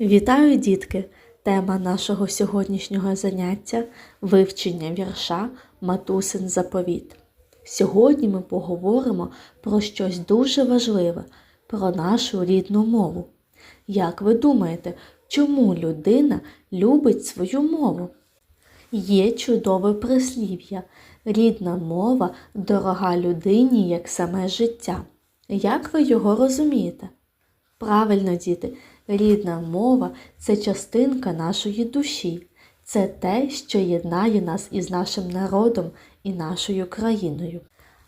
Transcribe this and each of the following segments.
Вітаю, дітки! Тема нашого сьогоднішнього заняття вивчення вірша Матусин заповіт. Сьогодні ми поговоримо про щось дуже важливе, про нашу рідну мову. Як ви думаєте, чому людина любить свою мову? Є чудове прислів'я рідна мова дорога людині як саме життя. Як ви його розумієте? Правильно, діти, рідна мова це частинка нашої душі, це те, що єднає нас із нашим народом і нашою країною.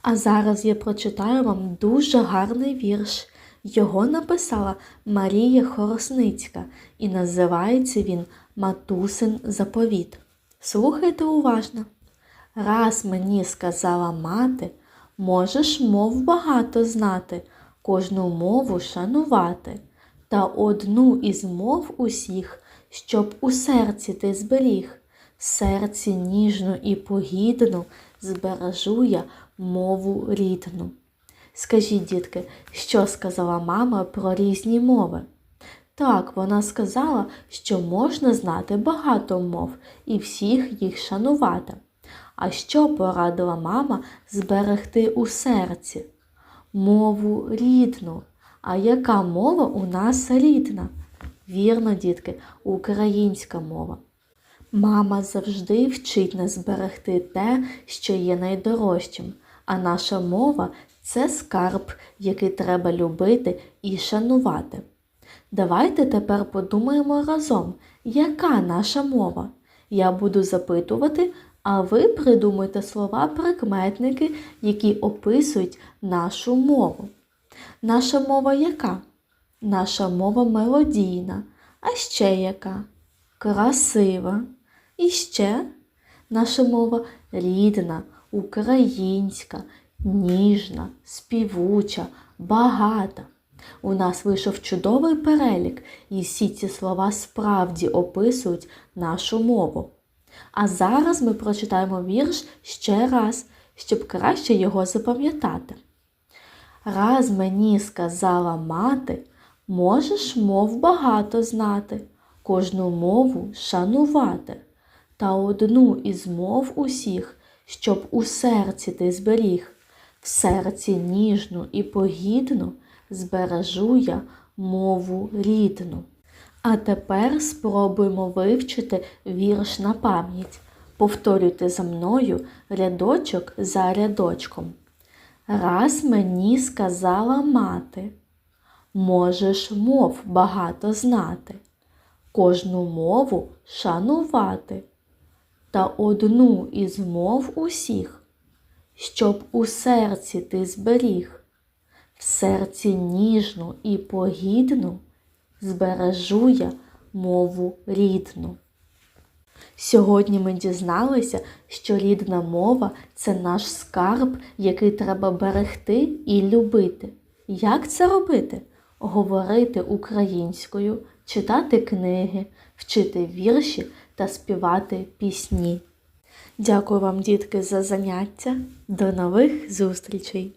А зараз я прочитаю вам дуже гарний вірш. Його написала Марія Хоросницька, і називається він Матусин заповіт. Слухайте уважно. Раз мені сказала мати, можеш мов багато знати, кожну мову шанувати, та одну із мов усіх, щоб у серці ти зберіг, серці ніжну і погідну збережу я мову рідну. Скажіть, дітки, що сказала мама про різні мови? Так, вона сказала, що можна знати багато мов і всіх їх шанувати. А що порадила мама зберегти у серці? Мову рідну. А яка мова у нас рідна? Вірно, дітки, українська мова. Мама завжди вчить нас зберегти те, що є найдорожчим, а наша мова це скарб, який треба любити і шанувати. Давайте тепер подумаємо разом, яка наша мова. Я буду запитувати, а ви придумайте слова прикметники, які описують нашу мову. Наша мова яка? Наша мова мелодійна, а ще яка? Красива. І ще наша мова рідна, українська, ніжна, співуча, багата. У нас вийшов чудовий перелік, і всі ці слова справді описують нашу мову. А зараз ми прочитаємо вірш ще раз, щоб краще його запам'ятати. Раз мені сказала мати, можеш мов багато знати, кожну мову шанувати, та одну із мов усіх, щоб у серці ти зберіг, в серці ніжну і погідну збережу я мову рідну. А тепер спробуємо вивчити вірш на пам'ять. Повторюйте за мною рядочок за рядочком. Раз мені сказала мати, можеш мов багато знати, кожну мову шанувати, та одну із мов усіх, щоб у серці ти зберіг, в серці ніжну і погідну збережу я мову рідну. Сьогодні ми дізналися, що рідна мова це наш скарб, який треба берегти і любити. Як це робити? Говорити українською, читати книги, вчити вірші та співати пісні. Дякую вам, дітки, за заняття. До нових зустрічей!